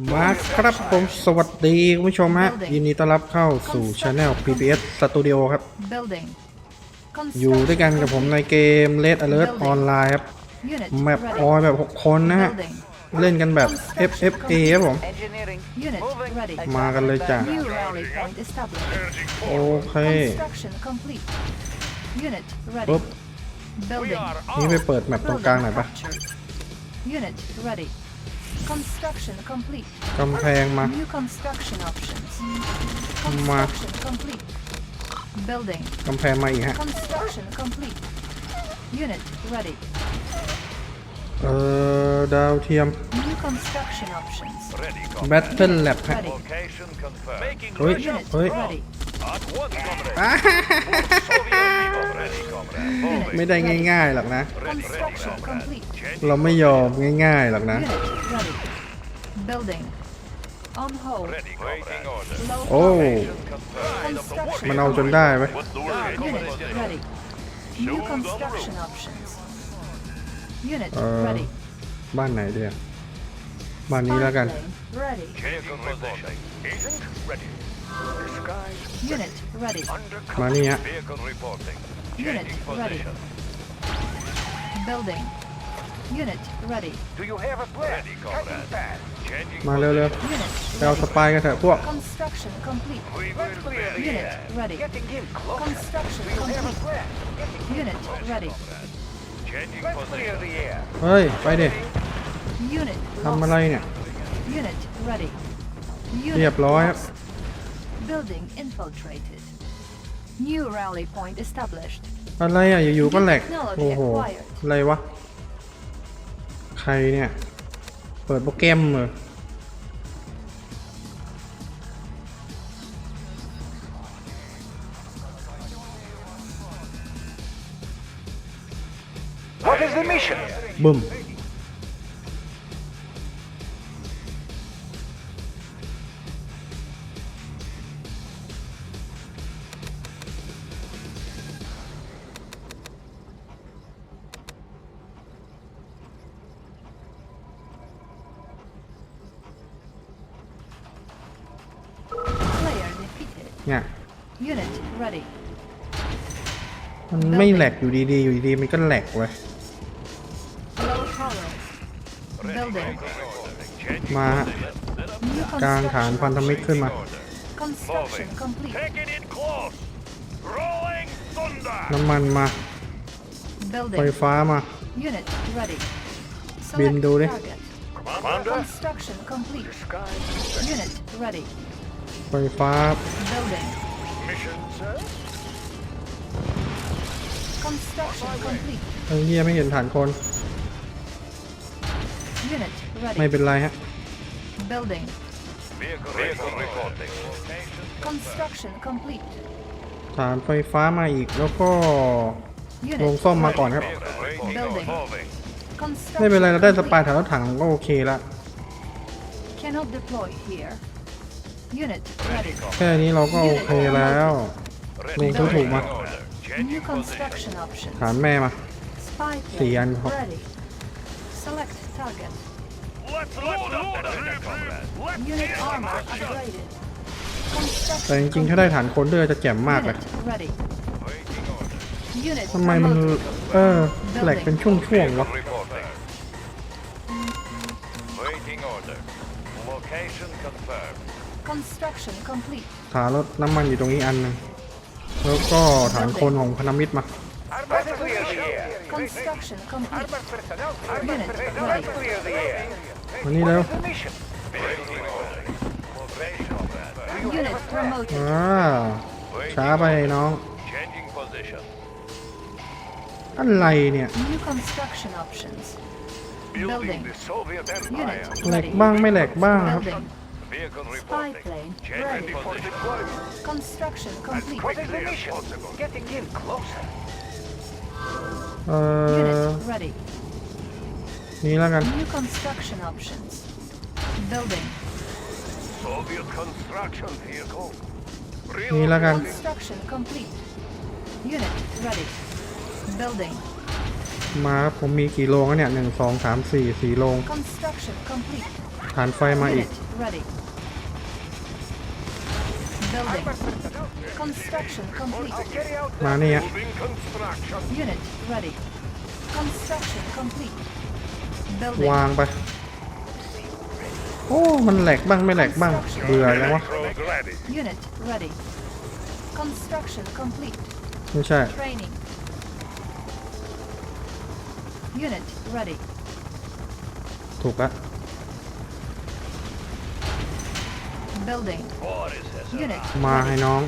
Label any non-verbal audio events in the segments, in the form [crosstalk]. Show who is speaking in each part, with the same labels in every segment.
Speaker 1: มาครับผมสวัสดีคุณผู้ชมฮะยินดีต้อนรับเข้าสู่ช anel PPS Studio ครับ
Speaker 2: Building.
Speaker 1: อยู่ด้วยกันกับผมในเกม Red Alert ออนไลน์ครับ
Speaker 2: Unit
Speaker 1: แมป
Speaker 2: ready.
Speaker 1: ออยแบบ 6 คนนะฮะ
Speaker 2: Building.
Speaker 1: เล่นกันแบบ FFA ครับผม
Speaker 3: Engineering.
Speaker 2: Unit
Speaker 3: Moving.
Speaker 2: ready.
Speaker 1: มากันเลยจ้ะ
Speaker 2: New rally point established.
Speaker 1: โอเค
Speaker 2: Construction complete. Unit ready.
Speaker 1: ปุ๊บ
Speaker 2: Building.
Speaker 1: นี่ไปเปิดแมปตรงกลางหน่อยปะ
Speaker 2: Captured. Unit ready. Construction complete.
Speaker 1: กำแพงมา
Speaker 2: New construction options.
Speaker 1: มา
Speaker 2: Construction complete. Building.
Speaker 1: กำแพงมาอีกฮะ
Speaker 2: Construction complete. Unit ready.
Speaker 1: เอ่อ ดาวเทียม
Speaker 2: New construction options.
Speaker 1: Battle Lab ฮะ
Speaker 2: Ready.
Speaker 4: Location confirmed. Making
Speaker 1: เฮ้ย
Speaker 2: Unit
Speaker 1: เฮ้ย
Speaker 2: ready.
Speaker 4: at once, comrade. Soviet
Speaker 1: ไม่ได้ง่ายๆหรอกนะ
Speaker 2: Construction complete.
Speaker 1: เราไม่ยอมง่ายๆหรอกนะ
Speaker 2: Unit ready. Building. On hold.
Speaker 4: Ready, waiting order.
Speaker 2: Low
Speaker 1: โอ้
Speaker 2: power.
Speaker 4: Construction.
Speaker 1: มันเอาจนได้ไหม
Speaker 4: What's the word?
Speaker 2: Unit ready. New construction options. Unit
Speaker 1: Uh,
Speaker 2: ready.
Speaker 1: บ้านไหนเดียบ้านนี้แล้วกัน
Speaker 2: Pipeline Ready.
Speaker 4: Vehicle reporting. Agent ready. Disguise
Speaker 2: Unit ready.
Speaker 1: มานี่ฮะ
Speaker 4: vehicle reporting.
Speaker 2: Unit
Speaker 4: Changing
Speaker 2: ready.
Speaker 4: position.
Speaker 2: Building. Unit ready.
Speaker 3: Do you have a plan?
Speaker 4: Ready, comrade. Changing
Speaker 1: มาเร็ว
Speaker 2: Unit
Speaker 1: ๆไปเอาสปายกันเถอะพวก
Speaker 2: construction complete.
Speaker 4: We will
Speaker 3: Clear the
Speaker 2: Unit
Speaker 3: air.
Speaker 2: ready.
Speaker 3: Getting in close.
Speaker 2: Construction
Speaker 3: Do you have a
Speaker 2: complete.
Speaker 3: plan? Getting
Speaker 2: Unit ready.
Speaker 4: Changing
Speaker 3: Let's clear
Speaker 4: position.
Speaker 3: the air.
Speaker 1: เฮ้ย ไปดิ
Speaker 2: Unit
Speaker 1: ทำอะไร
Speaker 2: lost.
Speaker 1: เนี่ย
Speaker 2: Unit ready.
Speaker 1: เรียบร้อย
Speaker 2: Unit lost. Building infiltrated. New rally point established.
Speaker 1: อะไรอะอยู่ๆก็แหลกโอ้โหอะไรวะ ใครเนี่ย เปิดโปรแกรมเหรอ
Speaker 3: What is the mission?
Speaker 1: บึ้ม มันไม่แหลกอยู่ดีๆ อยู่ดีๆ มันก็แหลกเว้ย
Speaker 2: Low tolerance. Building.
Speaker 1: มาฮะ
Speaker 2: New
Speaker 1: กลางฐานพันธมิตรขึ้นมา
Speaker 2: Construction complete.
Speaker 4: Taking it close. Rolling thunder.
Speaker 1: น้ำมันมา ไฟ
Speaker 2: Building.
Speaker 1: ฟ้ามา
Speaker 2: Unit ready.
Speaker 1: บิน
Speaker 2: Select
Speaker 1: ดูดิ
Speaker 2: target.
Speaker 4: Commander.
Speaker 2: Construction complete. Unit ready.
Speaker 1: ไฟฟ้า
Speaker 2: Building.
Speaker 4: Mission, sir.
Speaker 2: Construction complete.
Speaker 1: ไอ้เหี้ยไม่เห็นฐานคน
Speaker 2: Unit
Speaker 1: ไม่
Speaker 2: ready.
Speaker 1: เป็นไรฮะ
Speaker 4: Vehicle,
Speaker 2: Building.
Speaker 4: vehicle reporting. Location.
Speaker 2: Construction complete.
Speaker 1: ฐานไฟฟ้ามาอีกแล้วก็
Speaker 2: Unit
Speaker 1: ลงซ่อมมาก่อนครับ
Speaker 4: Vehicle waiting
Speaker 2: Building.
Speaker 4: order. Moving.
Speaker 1: ไม่เป็นไรเราได้ส
Speaker 2: Construction
Speaker 1: ปาย
Speaker 2: complete.
Speaker 1: ฐานรถถังก็โอเคละ
Speaker 2: Cannot deploy here. Unit ready.
Speaker 1: แค่นี้เราก็โอเคแล้ว
Speaker 4: Ready.
Speaker 1: ลงทุกถูกมา
Speaker 4: Order.
Speaker 2: New
Speaker 4: Changing position.
Speaker 2: construction options.
Speaker 1: ฐานแม่มา
Speaker 2: Spy
Speaker 1: Sì,
Speaker 2: plane
Speaker 1: hanno fatto-
Speaker 2: ready. Select target.
Speaker 4: Let's load up the trigger, comrade. Let's
Speaker 2: Unit
Speaker 4: get some
Speaker 2: armor
Speaker 4: action.
Speaker 2: upgraded.
Speaker 1: แต่จ
Speaker 2: Construction
Speaker 1: ริงๆถ้าได้ฐานคนด้วยจะแจ่มมากเลย
Speaker 2: Unit ready.
Speaker 4: Waiting order.
Speaker 2: Unit
Speaker 1: ทำไมมัน
Speaker 2: promoted.
Speaker 1: เออแหลกเป็นช่วงๆวะ
Speaker 4: Vehicle reporting. Waiting order. Location confirmed.
Speaker 2: Construction complete.
Speaker 1: ฐานรถน้ำมันอยู่ตรงนี้อันหนึง แล้วก็ฐานคนของพันธมิตรมา
Speaker 3: Let's clear the air.
Speaker 2: Construction complete.
Speaker 3: Armored personnel. Armored
Speaker 2: Unit
Speaker 3: personnel.
Speaker 2: ready.
Speaker 3: Let's clear the air.
Speaker 1: มานี่แล้ว
Speaker 3: What is the mission?
Speaker 4: Waiting order. Location confirmed.
Speaker 2: Unit promoted.
Speaker 1: อ่าช้าไปน้อง
Speaker 4: Changing position.
Speaker 1: อะไรเนี่ย
Speaker 2: New construction options. Building.
Speaker 4: Building the Soviet
Speaker 2: Unit
Speaker 4: Empire.
Speaker 1: แหลก
Speaker 2: ready.
Speaker 1: บ้างไม่แหลกบ้างครับ
Speaker 2: Building.
Speaker 4: Vehicle
Speaker 2: Spy
Speaker 4: reporting.
Speaker 2: plane
Speaker 4: Changing
Speaker 2: ready.
Speaker 4: position.
Speaker 2: Construction complete.
Speaker 3: What is the
Speaker 4: Quickly as
Speaker 3: mission?
Speaker 4: possible.
Speaker 3: Getting in closer.
Speaker 1: เอ่อ
Speaker 2: Unit ready.
Speaker 1: นี่แล้วกัน
Speaker 2: New construction options. Building.
Speaker 4: Soviet construction vehicle. Real
Speaker 1: นี่แล้วกัน
Speaker 2: Construction complete. Unit ready. Building.
Speaker 1: มาผมมีกี่โรงแล้วเนี่ยหนึ่งสองสามสี่สี่โรง
Speaker 2: Construction complete.
Speaker 1: ฐานไฟมาอีก
Speaker 2: Unit ready. Building. Construction complete.
Speaker 3: I'll carry out
Speaker 1: มานี่ฮะ
Speaker 4: Moving construction.
Speaker 2: Unit ready. Construction complete.
Speaker 1: วา
Speaker 2: Building.
Speaker 1: งไป โอ้ มันแหลกบ้างไม่แหลกบ้าง เบื่อยังวะ
Speaker 4: Road ready.
Speaker 2: Unit ready. Construction complete.
Speaker 1: ไม่ใช่
Speaker 2: Training. Unit ready.
Speaker 1: ถูกละ
Speaker 2: Building.
Speaker 4: Boris has
Speaker 2: Unit
Speaker 1: มาให้
Speaker 2: ready.
Speaker 1: น้อง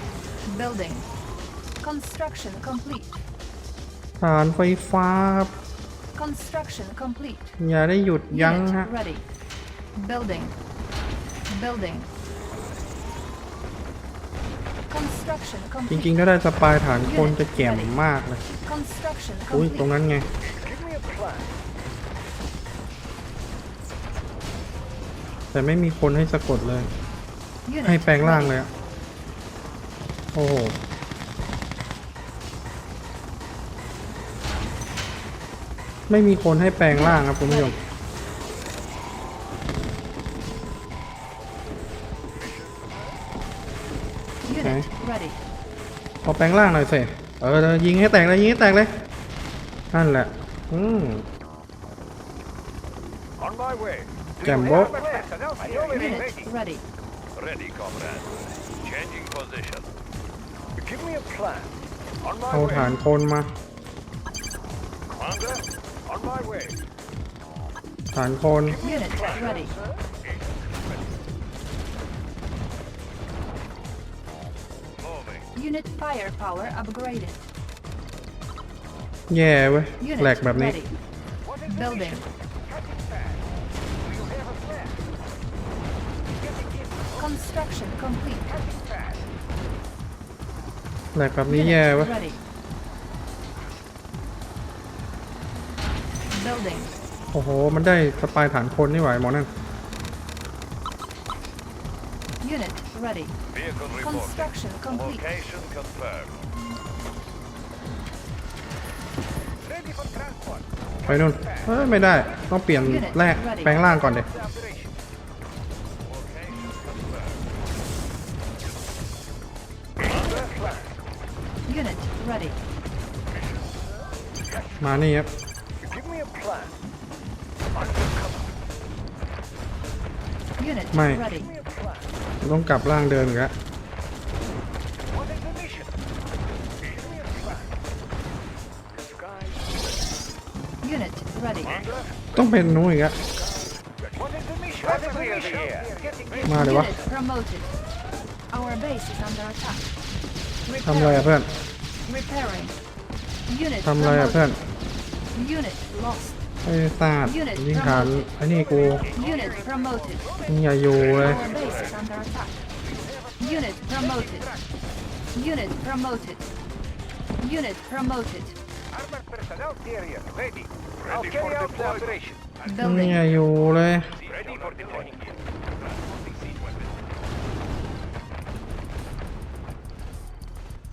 Speaker 2: Building. Construction complete.
Speaker 1: ฐานไฟฟ้าครับ
Speaker 2: Construction complete.
Speaker 1: อย่าได้หยุดยั้ง
Speaker 2: Unit
Speaker 1: ฮะ
Speaker 2: ready. Building. Building. Construction
Speaker 1: จ
Speaker 2: complete.
Speaker 1: ริงๆ ถ้าได้สปายฐานคนจะแจ่มมากเลย
Speaker 2: Construction
Speaker 1: อุ้ยตรง
Speaker 2: complete.
Speaker 1: นั้นไง
Speaker 3: Give me a plan.
Speaker 1: แต่ไม่มีคนให้สะกดเลย
Speaker 2: Unit
Speaker 1: ให้แปลงร่าง
Speaker 2: ready.
Speaker 1: เลยอะโอ้โห ไม่มีคนให้แปลงร่างครับคุณผู้ชม
Speaker 2: Unit ready.
Speaker 1: ขอแปลงร่างหน่อยสิเออเออยิงให้แตกเลยยิงให้แตกเลย นั่นแหละ อืม
Speaker 3: On my way.
Speaker 1: Jumbo.
Speaker 3: Armored personnel here.
Speaker 2: Unit
Speaker 3: ready.
Speaker 2: ready.
Speaker 4: ready, comrade. Changing position.
Speaker 3: Give me a plan. On my
Speaker 1: เอา
Speaker 3: way.
Speaker 1: ฐานคนมา
Speaker 3: Commander, on my way.
Speaker 1: ฐานคน
Speaker 2: Unit ready.
Speaker 4: Moving.
Speaker 2: Unit firepower upgraded.
Speaker 1: แย่เว้ย
Speaker 2: Unit
Speaker 1: แหลกแบบนี้
Speaker 2: ready. Building. Construction complete.
Speaker 1: แหลกแบบนี้แย่
Speaker 2: Unit
Speaker 1: เว้ย
Speaker 2: ready. Building.
Speaker 1: โอ้โห มันได้สปายฐานคนนี่หว่าไอ้หมอนั่น
Speaker 2: Unit ready.
Speaker 4: Vehicle reporting.
Speaker 2: Construction complete.
Speaker 4: Location confirmed.
Speaker 3: Ready for transport.
Speaker 1: ไปนู่นเอ้ยไม่ได้ ต้องเปลี่ยนแรกแปลงร่างก่อนเด็
Speaker 3: The operation.
Speaker 1: มานี่ครับ
Speaker 3: ไม่
Speaker 1: ต้องกลับร่างเดิมอีกแล้วต้องเป็นนู้นอีก
Speaker 3: อะ
Speaker 1: มาเลยวะทำอะไรอะเพื่อนทำอะไรอะเพื่อน ไอ้ซาดยิงฐานไอ้นี่กู
Speaker 2: Unit promoted.
Speaker 1: มึงอย่าอยู่เลย
Speaker 2: Our base is under attack. Unit promoted. Unit promoted. Unit promoted.
Speaker 3: Armored personnel carrier ready. I'll
Speaker 4: Ready
Speaker 3: carry
Speaker 4: for
Speaker 3: out the
Speaker 4: deployment.
Speaker 3: operation.
Speaker 1: มึง
Speaker 2: Building.
Speaker 1: อย่าอยู่เลย
Speaker 3: Ready for deployment.
Speaker 4: Transporting siege weapon.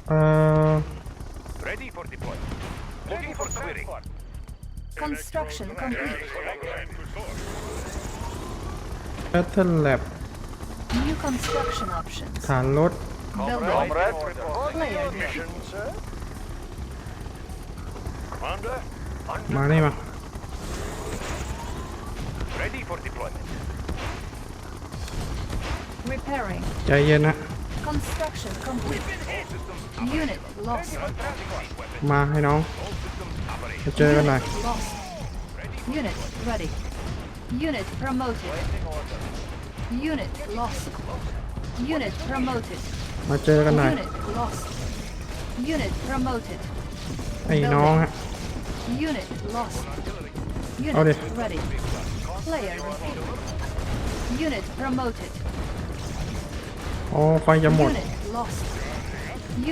Speaker 1: เอ่อ
Speaker 2: Construction complete.
Speaker 1: Battle Lab
Speaker 2: New construction options.
Speaker 1: ฐานรถ
Speaker 2: Building.
Speaker 3: Comrade, report.
Speaker 2: Player
Speaker 3: Mission, sir. Commander,
Speaker 1: มานี่มา
Speaker 4: Ready for deployment.
Speaker 2: Repairing.
Speaker 1: ใจเย็นนะ
Speaker 2: Construction complete. Unit lost.
Speaker 1: มาให้น้อง มาเจอกันหน่อย
Speaker 2: Unit lost. Unit ready. Unit promoted. Unit lost. Unit promoted.
Speaker 1: มาเจอกันหน่อย
Speaker 2: Unit lost. Unit promoted.
Speaker 1: ไอ้น้องฮะ
Speaker 2: Unit lost.
Speaker 1: Oh,
Speaker 2: Unit
Speaker 1: dear.
Speaker 2: ready. Player defeated. Unit promoted.
Speaker 1: อ๋อไฟจะหมด
Speaker 2: Unit lost.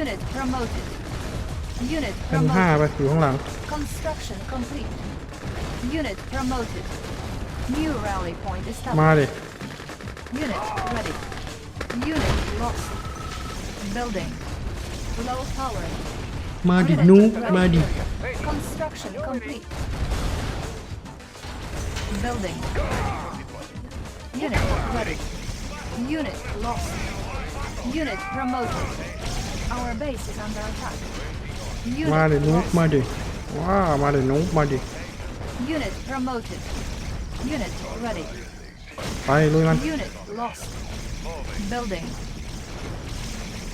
Speaker 2: Unit promoted. Unit
Speaker 1: เป็นห้า
Speaker 2: promoted.
Speaker 1: ไปอยู่ข้างหลัง
Speaker 2: Construction complete. Unit promoted. New rally point
Speaker 1: มา
Speaker 2: established.
Speaker 1: ดิ
Speaker 2: Unit ready. Unit lost. Building. Low power.
Speaker 1: มาดิ
Speaker 2: Unit
Speaker 1: นุ๊ก
Speaker 2: ready.
Speaker 1: มาดิ
Speaker 2: Construction complete. Building. Unit ready. Unit lost. Unit promoted. Our base is under attack.
Speaker 1: มาเดี๋ยว
Speaker 2: Unit
Speaker 1: นุ๊ก
Speaker 2: lost.
Speaker 1: มาดิว้ามาเดี๋ยวนุ๊กมาดิ
Speaker 2: Unit promoted. Unit ready.
Speaker 1: ไปลุยมัน
Speaker 2: Unit lost. Building.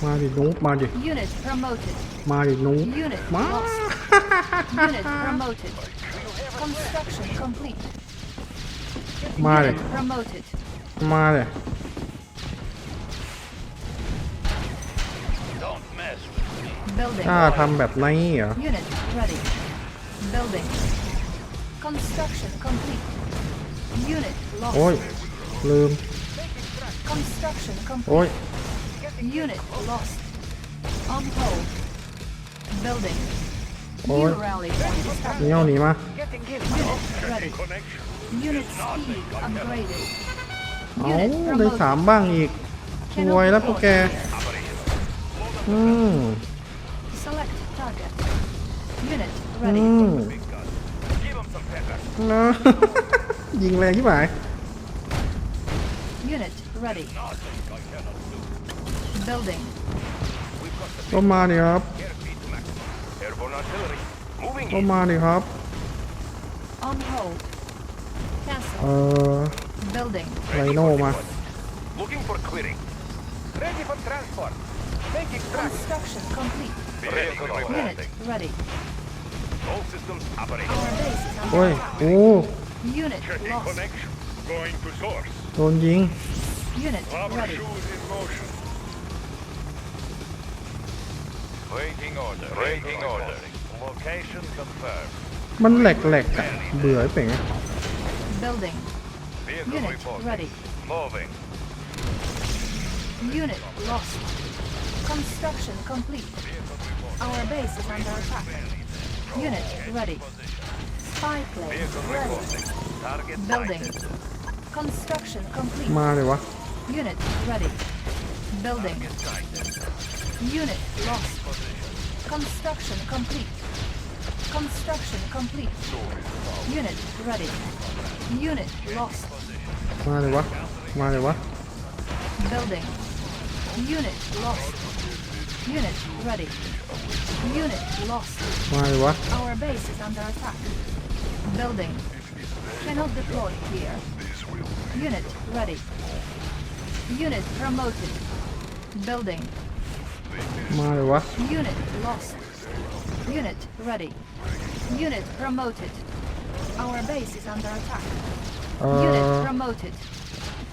Speaker 1: มาดินุ๊กมาดิ
Speaker 2: Unit promoted.
Speaker 1: มาดินุ๊ก
Speaker 2: Unit
Speaker 1: มา
Speaker 2: lost. [laughs] Unit promoted. Construction complete.
Speaker 1: มาเลย
Speaker 2: Unit promoted.
Speaker 1: มาเลย
Speaker 4: With me.
Speaker 2: Building.
Speaker 1: กล้าทำแบบนี้เหรอ
Speaker 2: Unit ready. Building. Construction complete. Unit
Speaker 1: โอ้ย
Speaker 2: lost.
Speaker 1: ลืม
Speaker 2: Construction
Speaker 1: โอ้ย
Speaker 2: complete. Unit lost. On hold. Building.
Speaker 1: Ôi.
Speaker 2: New rally point
Speaker 1: เงี้ยว
Speaker 2: established.
Speaker 1: หนีมา
Speaker 3: Getting in.
Speaker 2: Unit ready.
Speaker 4: Connection.
Speaker 2: Unit speed upgraded.
Speaker 1: เอา
Speaker 2: Unit
Speaker 1: ได้สาม
Speaker 2: promoted.
Speaker 1: บ้างอีกรวยแล้วพวกแกอืม
Speaker 2: Select target. Unit
Speaker 1: อื
Speaker 2: ready.
Speaker 1: ม
Speaker 4: Give him some pepper.
Speaker 1: นะ ยิงแรงที่หมาย
Speaker 2: Unit ready. Building.
Speaker 1: ก็มาดิครับ
Speaker 4: Airfield max. Airborne artillery. Moving
Speaker 1: ก็
Speaker 4: in.
Speaker 1: มาดิครับ
Speaker 2: On hold.
Speaker 1: เอ
Speaker 2: Cancel.
Speaker 1: อ
Speaker 2: Building.
Speaker 1: ไรโน่มา
Speaker 4: Looking for clearing.
Speaker 3: Ready for transport. Making tracks.
Speaker 2: Construction complete.
Speaker 4: Vehicle
Speaker 2: Unit
Speaker 4: reporting.
Speaker 2: ready.
Speaker 4: All systems operating.
Speaker 2: Our base is
Speaker 1: โอ้ย
Speaker 2: under
Speaker 1: โอ้
Speaker 2: attack. Unit lost.
Speaker 4: connection. Going to source.
Speaker 1: โดนยิง
Speaker 2: Unit ready.
Speaker 4: in motion. Waiting order. Waiting order. Location confirmed.
Speaker 1: มันแหลกๆอะเบื่อไอ้เป่งอะ
Speaker 2: Building.
Speaker 4: Vehicle
Speaker 2: Unit
Speaker 4: reporting.
Speaker 2: ready.
Speaker 4: Moving.
Speaker 2: Unit lost. Construction complete. Our base is under attack. Unit ready. Spy plane
Speaker 4: Vehicle
Speaker 2: ready.
Speaker 4: reporting. Target
Speaker 2: Building.
Speaker 4: sighted.
Speaker 2: Construction complete.
Speaker 1: มาเลยวะ
Speaker 2: Unit ready. Building. Unit lost. Construction complete. Construction complete. Unit ready. Unit lost.
Speaker 1: มาเลยวะ มาเลยวะ
Speaker 2: Building. Unit lost. Unit ready. Unit lost.
Speaker 1: Why what?
Speaker 2: Our base is under attack. Building. Cannot deploy here. Unit ready. Unit promoted. Building.
Speaker 1: My what?
Speaker 2: Unit lost. Unit ready. Unit promoted. Our base is under attack.
Speaker 1: Uh,
Speaker 2: Unit promoted.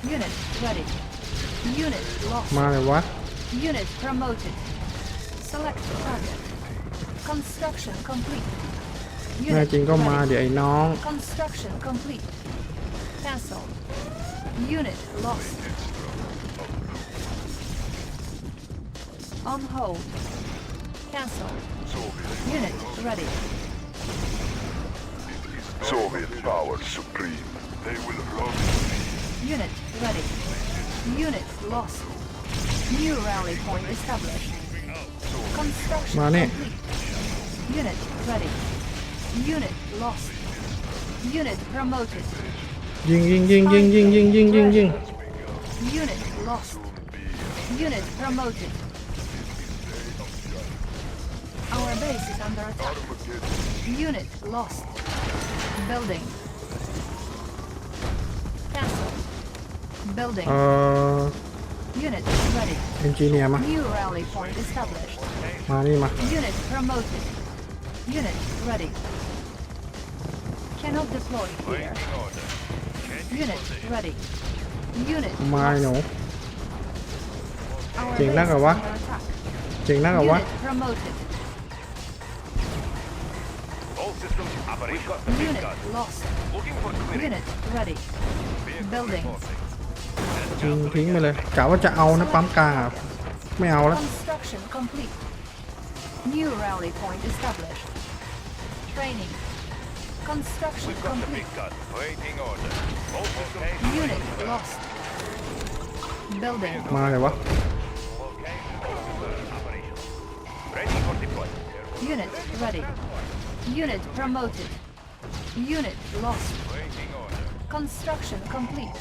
Speaker 2: Unit ready. Unit lost.
Speaker 1: My what?
Speaker 2: Unit promoted. Select target. Construction complete.
Speaker 1: แน่จริงก็มา
Speaker 2: ready.
Speaker 1: เดี๋ยวไอ้น้อง
Speaker 2: Construction complete. Cancel. Unit lost. On hold. Cancel. Unit ready.
Speaker 5: Soviet power supreme. They will run.
Speaker 2: Unit ready. Unit lost. New rally point established. Construction
Speaker 1: มาเนี่ย
Speaker 2: complete. Unit ready. Unit lost. Unit promoted.
Speaker 1: ยิงยิงยิงยิงยิงยิงยิงยิงยิง
Speaker 2: Unit lost. Unit promoted. Our base is under attack. Unit lost. Building. Cancel. Building.
Speaker 1: เออ
Speaker 2: Unit ready.
Speaker 1: เอนจิเนียร์มา
Speaker 2: New rally point established.
Speaker 1: มานี่มา
Speaker 2: Unit promoted. Unit ready. Cannot deploy here.
Speaker 4: Waiting order.
Speaker 2: Unit ready. Unit
Speaker 1: มาไอ้หนู
Speaker 2: Our
Speaker 1: เก่งนัก
Speaker 2: base
Speaker 1: เหรอวะ
Speaker 2: is under attack.
Speaker 1: เจ๋งนักเหรอวะ
Speaker 2: Unit promoted.
Speaker 4: All systems operating. We've got the big
Speaker 2: Unit
Speaker 4: gun.
Speaker 2: lost.
Speaker 4: Looking for clearing.
Speaker 2: Unit ready.
Speaker 4: Vehicle
Speaker 2: Building.
Speaker 4: reporting.
Speaker 1: ทิ้งทิ้งไปเลยกะว่าจะเอานะปั๊มกลางอะไม่เอาแล้ว
Speaker 2: Construction complete. New rally point established. Training. Construction
Speaker 4: We've got the
Speaker 2: complete.
Speaker 4: big gun. Waiting order. All systems
Speaker 2: Unit lost. Building.
Speaker 1: มาเลยวะ
Speaker 4: operation. Ready for deployment.
Speaker 2: Unit ready. Unit promoted. Unit lost.
Speaker 4: Waiting order.
Speaker 2: Construction complete.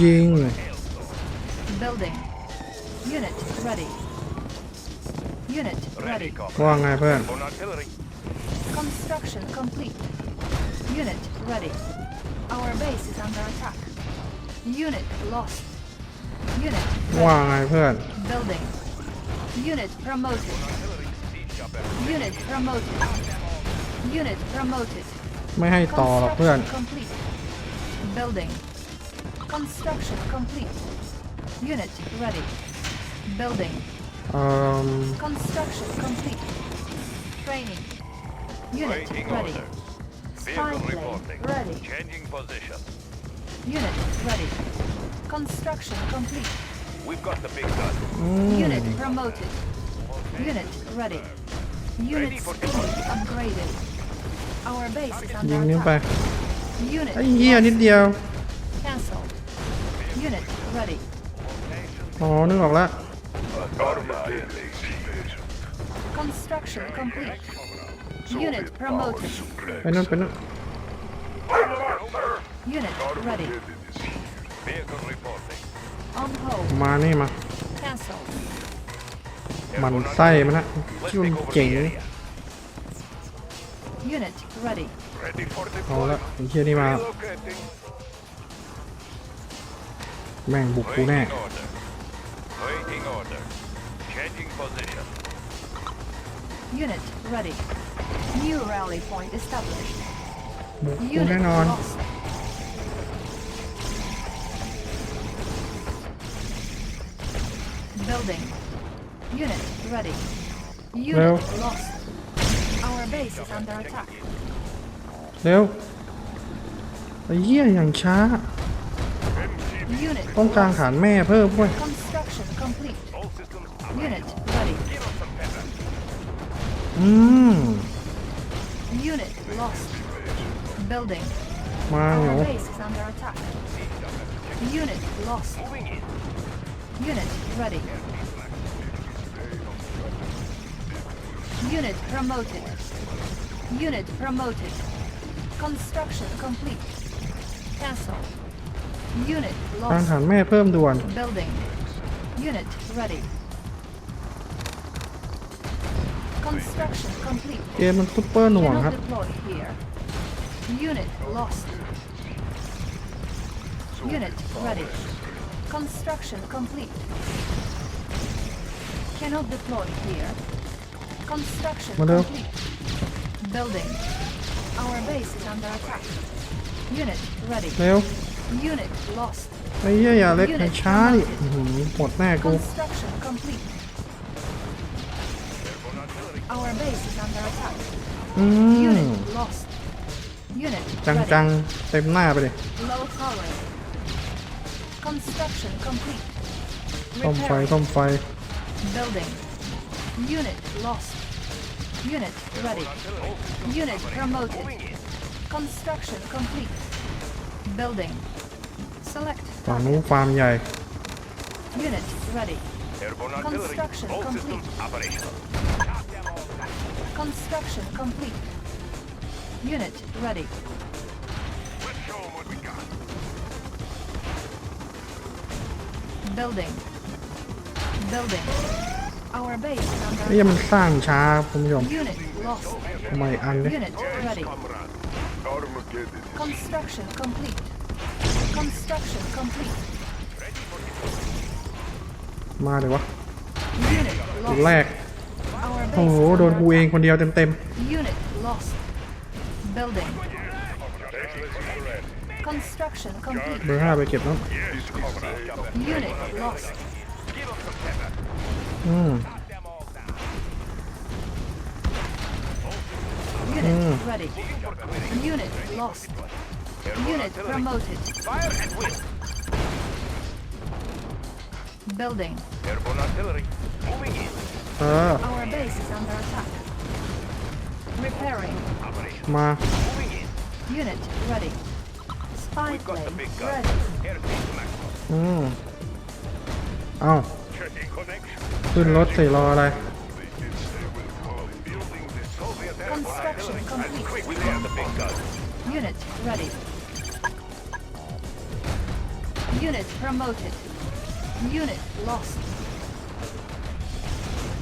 Speaker 1: ยิง
Speaker 2: Building. Unit ready. Unit
Speaker 4: Ready,
Speaker 2: ready.
Speaker 1: ว่า
Speaker 4: comrade.
Speaker 1: ไงเพื่อน
Speaker 4: Airborne artillery.
Speaker 2: Construction complete. Unit ready. Our base is under attack. Unit lost. Unit
Speaker 1: ว่า
Speaker 2: ready.
Speaker 1: ไงเพื่อน
Speaker 2: Building. Unit promoted.
Speaker 4: Artillery. Siege up everything.
Speaker 2: Unit promoted. Unit promoted.
Speaker 1: ไม่ให้ต่อหรอกเพื่อน
Speaker 2: Construction complete. Building. Construction complete. Unit ready. Building.
Speaker 1: เอ่อ
Speaker 2: Construction complete. Training. Unit
Speaker 4: Waiting
Speaker 2: ready.
Speaker 4: order.
Speaker 2: Spy
Speaker 4: Vehicle
Speaker 2: plane
Speaker 4: reporting.
Speaker 2: ready.
Speaker 4: Changing position.
Speaker 2: Unit ready. Construction complete.
Speaker 4: We've got the big gun.
Speaker 2: Unit promoted. Unit ready. Unit
Speaker 4: Ready for
Speaker 2: speed upgraded. Our base is
Speaker 1: ยิง
Speaker 2: under
Speaker 1: นิ้วไป
Speaker 2: attack. Unit
Speaker 1: ไอ้เหี้ยนิดเดียว
Speaker 2: cancelled. Unit ready.
Speaker 1: อ๋อนึกออกแล้ว
Speaker 5: Armadillo engaged.
Speaker 2: Construction complete. Unit promoted.
Speaker 1: ไปนู่นไปนู่น
Speaker 2: Unit ready.
Speaker 4: Vehicle reporting.
Speaker 2: On hold.
Speaker 1: มานี่มา
Speaker 2: Cancelled.
Speaker 1: มันไส้มันนะ
Speaker 4: Let's
Speaker 1: ชื่อ
Speaker 4: take
Speaker 1: มัน
Speaker 4: over
Speaker 1: เจ๋ง
Speaker 4: the area.
Speaker 2: Unit ready.
Speaker 4: Ready for
Speaker 1: เอาละ
Speaker 4: deployment.
Speaker 1: ไอ้เหี้ยนี่มา
Speaker 4: Relocating.
Speaker 1: แม่งบุกกูแน่
Speaker 4: Waiting order. Waiting order. Changing position.
Speaker 2: Unit ready. New rally point established.
Speaker 1: บุกกู
Speaker 2: Unit
Speaker 1: แน่นอน
Speaker 2: lost. Building. Unit ready. Unit
Speaker 1: Well.
Speaker 2: lost. Our base is under attack.
Speaker 1: เร็ว ไอ้เหี้ยอย่างช้า
Speaker 2: Unit
Speaker 1: ต้องกลาง
Speaker 2: lost.
Speaker 1: ฐานแม่เพิ่มเว้ย
Speaker 2: Construction complete.
Speaker 4: All systems
Speaker 2: Unit
Speaker 4: operational.
Speaker 2: ready.
Speaker 4: Give us some pepper.
Speaker 1: อืม
Speaker 2: Unit lost. Building.
Speaker 1: มาเหนียว
Speaker 2: Our base is under attack. Unit lost.
Speaker 4: Moving in.
Speaker 2: Unit ready. Unit promoted. Unit promoted. Construction complete. Cancel. Unit
Speaker 1: กลาง
Speaker 2: lost.
Speaker 1: ฐานแม่เพิ่มด่วน
Speaker 2: Building. Unit ready. Construction complete.
Speaker 1: เกมมันซุปเปอร์หน่วงครับ
Speaker 2: Cannot deploy here. Unit lost. Unit ready. Construction complete. Cannot deploy here. Construction
Speaker 1: Madam.
Speaker 2: complete. Building. Our base is under attack. Unit ready.
Speaker 1: เร็ว
Speaker 2: Unit lost.
Speaker 1: ไอ้เหี้ยอย่าเล็กให้ช้าดิอื้อหือหมดแน่กู
Speaker 2: Construction complete. Our base is under attack.
Speaker 1: อืม
Speaker 2: Unit lost. Unit
Speaker 1: จัง
Speaker 2: ready.
Speaker 1: จังเต็มหน้าไปเลย
Speaker 2: Low power. Construction complete.
Speaker 1: ซ่อมไฟ
Speaker 2: Repairing.
Speaker 1: ซ่อมไฟ
Speaker 2: Building. Unit lost. Unit ready. Unit promoted. Construction complete. Building. Select.
Speaker 1: ฝั่งนู้นฟาร์มใหญ่
Speaker 2: Unit ready.
Speaker 4: Airborne artillery.
Speaker 2: Construction
Speaker 4: All
Speaker 2: complete.
Speaker 4: systems operational.
Speaker 2: Construction complete. Unit ready.
Speaker 4: Let's show 'em what we got.
Speaker 2: Building. Building. Our base is
Speaker 1: ไอ้
Speaker 2: under
Speaker 1: เหี้ยมันสร้างช้าคุณผู้ชม
Speaker 2: Unit lost.
Speaker 1: ทำไมอันเนี่ย
Speaker 2: Unit ready.
Speaker 5: Armageddon is
Speaker 2: Construction complete. Construction complete.
Speaker 1: มาเลยวะ
Speaker 2: Unit
Speaker 1: จุดแร
Speaker 2: lost.
Speaker 1: ก
Speaker 2: Our
Speaker 1: โอ้
Speaker 2: base
Speaker 1: โห
Speaker 2: is
Speaker 1: โดน
Speaker 2: under
Speaker 1: กูเองคนเดียวเต็ม
Speaker 2: Unit lost. Building. Construction
Speaker 1: ๆ
Speaker 2: complete.
Speaker 1: เบอร์ห้าไปเก็บแล้ว
Speaker 2: Unit lost.
Speaker 1: อืม
Speaker 2: Unit ready. Unit lost. Unit promoted.
Speaker 4: Fire at will.
Speaker 2: Building.
Speaker 4: Airborne artillery. Moving in.
Speaker 1: เออ
Speaker 2: Our base is under attack. Repairing.
Speaker 1: มา
Speaker 4: Moving in.
Speaker 2: Unit ready. Spy
Speaker 4: We've got the
Speaker 2: plane
Speaker 4: big gun.
Speaker 2: ready.
Speaker 4: Airspace maximum.
Speaker 1: อืม เอ้า
Speaker 4: Checking connection.
Speaker 1: ขึ้นรถสิรออะไร
Speaker 4: Building the Soviet airborne
Speaker 2: Construction
Speaker 4: artillery.
Speaker 2: complete.
Speaker 4: Quick, we have the big gun.
Speaker 2: Unit ready. Unit promoted. Unit lost.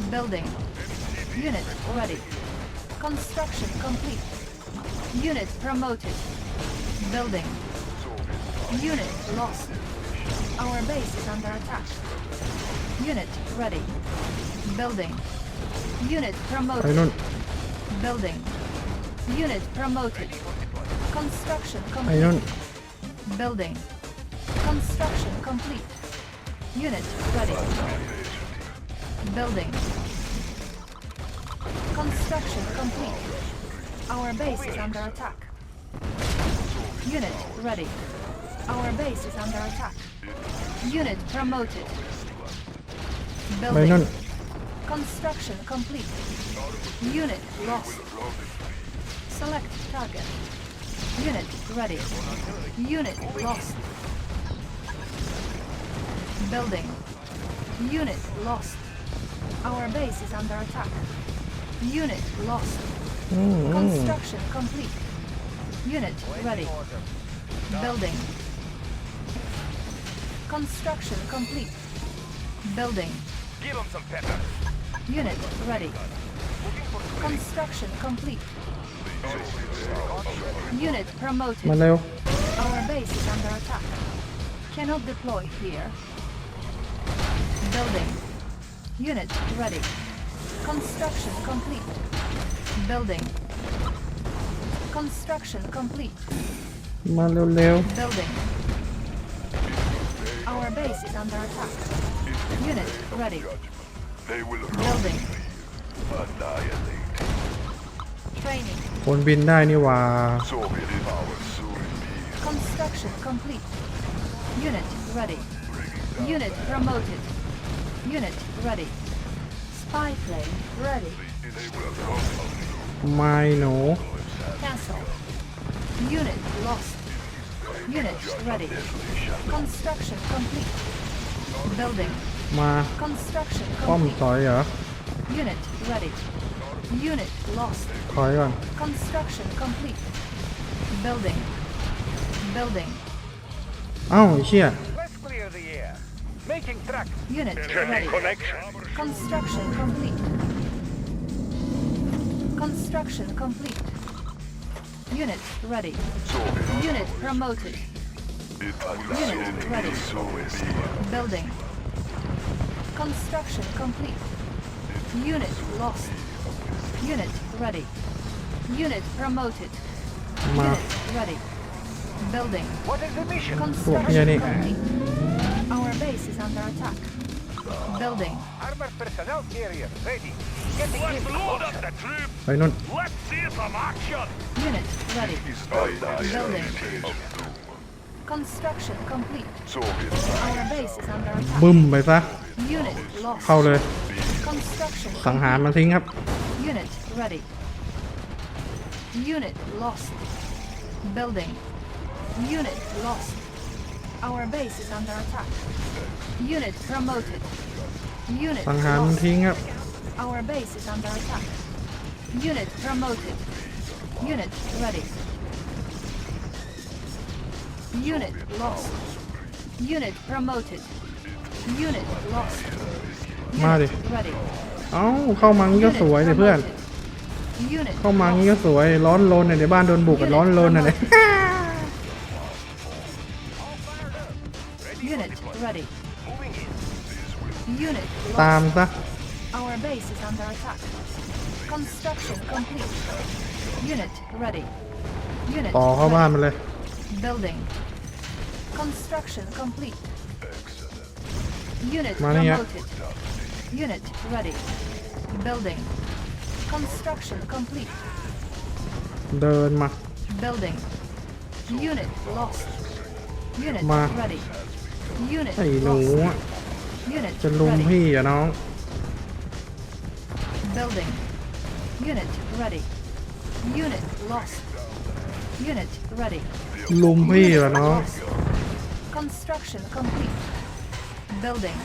Speaker 2: Building. Unit ready. Construction complete. Unit promoted. Building. Unit lost. Our base is under attack. Unit ready. Building. Unit promoted.
Speaker 1: I don't...
Speaker 2: Building. Unit promoted. Construction complete.
Speaker 1: I don't...
Speaker 2: Building. Construction complete. Unit ready. Building. Construction complete. Our base is under attack. Unit ready. Our base is under attack. Unit promoted. Building. Construction complete. Unit lost. Select target. Unit ready. Unit lost. Building. Unit lost. Our base is under attack. Unit lost.
Speaker 1: Mm-hmm.
Speaker 2: Construction complete. Unit ready. Building. Construction complete. Building.
Speaker 4: Give them some pepper.
Speaker 2: Unit ready. Construction complete. Unit promoted.
Speaker 1: Maneo.
Speaker 2: Our base is under attack. Cannot deploy here. Building. Unit ready. Construction complete. Building. Construction complete.
Speaker 1: มาเร็วเร็ว
Speaker 2: Building. Our base is under attack. Unit ready.
Speaker 5: They will
Speaker 2: Building.
Speaker 5: annihilate.
Speaker 2: Training.
Speaker 1: คนบินได้นี่หว่า
Speaker 5: Soviet power soon be
Speaker 2: Construction complete. Unit ready. Unit promoted. Unit ready. Spy plane ready.
Speaker 5: They will come.
Speaker 1: ไม่หนู
Speaker 2: Cancel. Unit lost. Unit ready. Construction complete. Building.
Speaker 1: มา
Speaker 2: Construction
Speaker 1: ป้อม
Speaker 2: complete.
Speaker 1: ต่อยเหรอ
Speaker 2: Unit ready. Unit lost.
Speaker 1: ถอยก่อน
Speaker 2: Construction complete. Building. Building.
Speaker 1: เอ้าไอ้เชี่ย
Speaker 4: Let's clear the air. Making track.
Speaker 2: Unit ready.
Speaker 4: connection.
Speaker 2: Construction complete. Construction complete. Unit ready. Unit promoted. Unit ready. Building. Construction complete. Unit lost. Unit ready. Unit promoted.
Speaker 1: มา
Speaker 2: Unit ready. Building.
Speaker 4: What is the mission?
Speaker 2: Construction complete Our base is under attack. Building.
Speaker 4: Armored personnel carrier ready. Getting in closer. the troops.
Speaker 1: ไปนู่น
Speaker 4: Let's see some action.
Speaker 2: Unit ready. Building.
Speaker 5: annihilation.
Speaker 2: Construction complete.
Speaker 5: Soviet
Speaker 2: Our base is under attack.
Speaker 1: บึ้มไปซะ
Speaker 2: Unit lost.
Speaker 1: เข้าเลย
Speaker 2: Construction
Speaker 1: สังหารมันทิ้งครับ
Speaker 2: Unit ready. Unit lost. Building. Unit lost. Our base is under attack. Unit promoted. Unit
Speaker 1: สังหารมัน
Speaker 2: lost.
Speaker 1: ทิ้งครับ
Speaker 2: Our base is under attack. Unit promoted. Unit ready. Unit lost. Unit promoted. Unit lost.
Speaker 1: มาดิ
Speaker 2: Unit ready.
Speaker 1: เอ้าเข้ามางี้ก็
Speaker 2: Unit
Speaker 1: สวยเลยเพื่อน
Speaker 2: promoted. Unit
Speaker 1: เข้ามางี้ก็สวยร้อนรนเนี่ยในบ้านโดนบุกกันร้อนรนอะไร
Speaker 2: Unit ready. Unit
Speaker 1: ตาม
Speaker 2: lost.
Speaker 1: ซะ
Speaker 2: Our base is under attack. Construction complete. Unit ready. Unit
Speaker 1: ต่อเข้าบ้านมันเลย
Speaker 2: Building. Construction complete. Unit
Speaker 1: Money, yeah.
Speaker 2: promoted. Unit ready. Building. Construction complete.
Speaker 1: เดินมา
Speaker 2: Building. Unit lost. Unit
Speaker 1: Ma.
Speaker 2: ready. Unit
Speaker 1: ไอ้หนู
Speaker 2: lost.
Speaker 1: อะ
Speaker 2: Unit
Speaker 1: จะลุม
Speaker 2: ready.
Speaker 1: พี่อะน้อง
Speaker 2: Building. Unit ready. Unit lost. Unit ready.
Speaker 1: ลุมพี่อะน้อง
Speaker 2: lost. Construction complete. Building.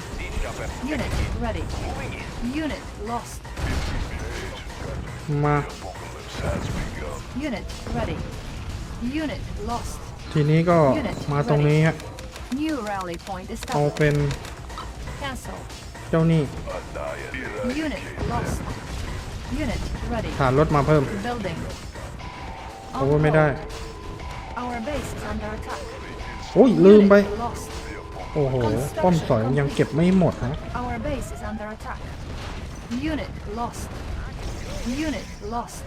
Speaker 2: Unit ready. Unit lost.
Speaker 1: มา
Speaker 2: Unit ready. Unit lost.
Speaker 1: ทีนี้ก็มาตรงนี้ฮะ
Speaker 2: New rally point
Speaker 1: เอา
Speaker 2: established.
Speaker 1: เป็น
Speaker 2: Cancel.
Speaker 1: เจ้านี่
Speaker 2: Unit lost. Unit ready.
Speaker 1: ฐานรถมาเพิ่ม
Speaker 2: Building.
Speaker 1: โอ้ยไม่ได้
Speaker 2: Our base is under attack.
Speaker 1: โอ้ยลืมไป
Speaker 2: Unit lost.
Speaker 1: โอ้โห ป้อมสอยยังเก็บไม่หมดนะ
Speaker 2: Our base is under attack. Unit lost. Unit lost.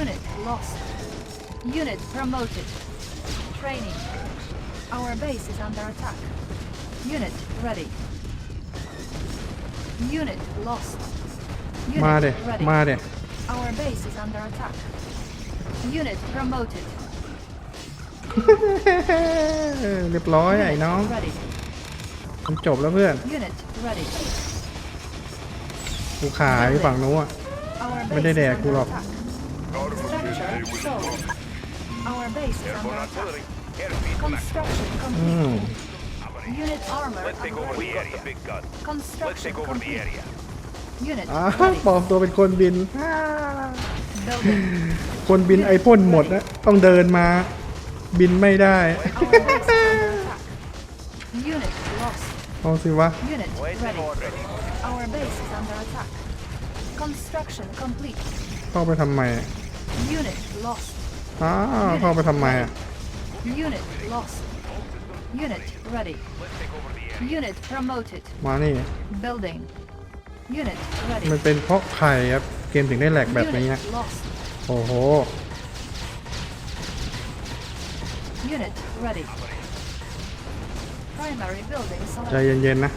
Speaker 2: Unit lost. Unit promoted. Training. Our base is under attack. Unit ready. Unit lost.
Speaker 1: มา
Speaker 2: Unit
Speaker 1: เด็
Speaker 2: ready.
Speaker 1: มาเด็
Speaker 2: Our base is under attack. Unit promoted.
Speaker 1: เรียบร้อยไอ้
Speaker 2: Unit
Speaker 1: น้อง
Speaker 2: ready.
Speaker 1: มันจบแล้วเพื่อน
Speaker 2: Unit ready.
Speaker 1: กูขายฝั่งนู้นอะ
Speaker 2: Our
Speaker 1: ไม่ได้
Speaker 2: base
Speaker 1: แด
Speaker 2: is
Speaker 1: กกู
Speaker 2: under
Speaker 1: หรอก
Speaker 2: attack. Structure sold. Our base is under attack.
Speaker 4: Artillery. Airspeed max.
Speaker 2: Construction
Speaker 1: อืม
Speaker 2: complete. Unit armor
Speaker 4: Let's take over the
Speaker 2: upgraded.
Speaker 4: area. Big gun. Let's
Speaker 2: Construction
Speaker 4: take over the
Speaker 2: complete.
Speaker 4: area.
Speaker 2: Unit
Speaker 1: อ่า
Speaker 2: ready.
Speaker 1: ปลอมตัวเป็นคนบินอ่า
Speaker 2: Building.
Speaker 1: คนบินไอพ่นหมดนะต้องเดินมา บินไม่ได้
Speaker 2: Our base is under attack. Unit lost.
Speaker 1: เอาสิวะ
Speaker 2: Unit
Speaker 4: Waiting
Speaker 2: ready.
Speaker 4: order.
Speaker 2: Our base is under attack. Construction complete.
Speaker 1: เข้าไปทำไมอะ
Speaker 2: Unit lost.
Speaker 1: อ้าวเข้าไปทำไมอะ
Speaker 2: Unit lost. Unit ready. Unit promoted.
Speaker 1: มานี่
Speaker 2: Building. Unit ready.
Speaker 1: มันเป็นเพราะใครครับ เกมถึงได้แหลกแบบนี้
Speaker 2: Unit lost.
Speaker 1: โอ้โห
Speaker 2: Unit ready. Primary building
Speaker 1: ใจ
Speaker 2: selected.
Speaker 1: เย็นๆนะ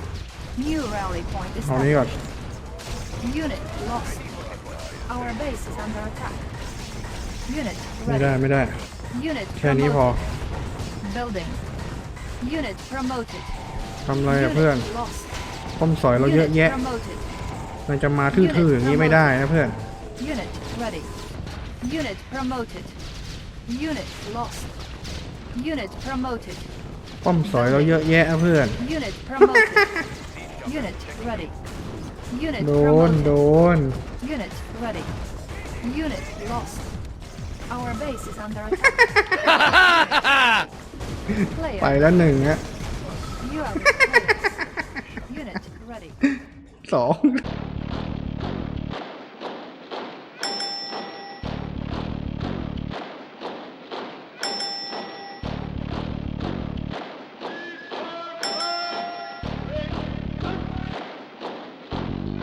Speaker 2: New rally point
Speaker 1: เอานี้ก่อน
Speaker 2: established. Unit lost. Our base is under attack. Unit
Speaker 1: ไม่ได้
Speaker 2: ready.
Speaker 1: ไม่ได้
Speaker 2: Unit
Speaker 1: แค่นี้พอ
Speaker 2: promoted. Building. Unit promoted.
Speaker 1: ทำอะไรอะเพื่อน
Speaker 2: Unit lost.
Speaker 1: ป้อมสอยเราเยอะ
Speaker 2: Unit
Speaker 1: แยะ
Speaker 2: promoted.
Speaker 1: มันจะมาทื่อๆอย่างนี้ไม่ได้นะเพื่อน
Speaker 2: Unit ready. Unit promoted. Unit lost. Unit promoted.
Speaker 1: ป้อมสอยเราเยอะแยะนะเพื่อน
Speaker 2: Unit promoted. Unit ready. Unit
Speaker 1: โดนโด
Speaker 2: promoted.
Speaker 1: น
Speaker 2: Unit ready. Unit lost. Our base is under attack.
Speaker 1: ไป
Speaker 2: Player,
Speaker 1: แล้วหนึ่งอะ
Speaker 2: you are victorious. Unit ready.
Speaker 1: สอง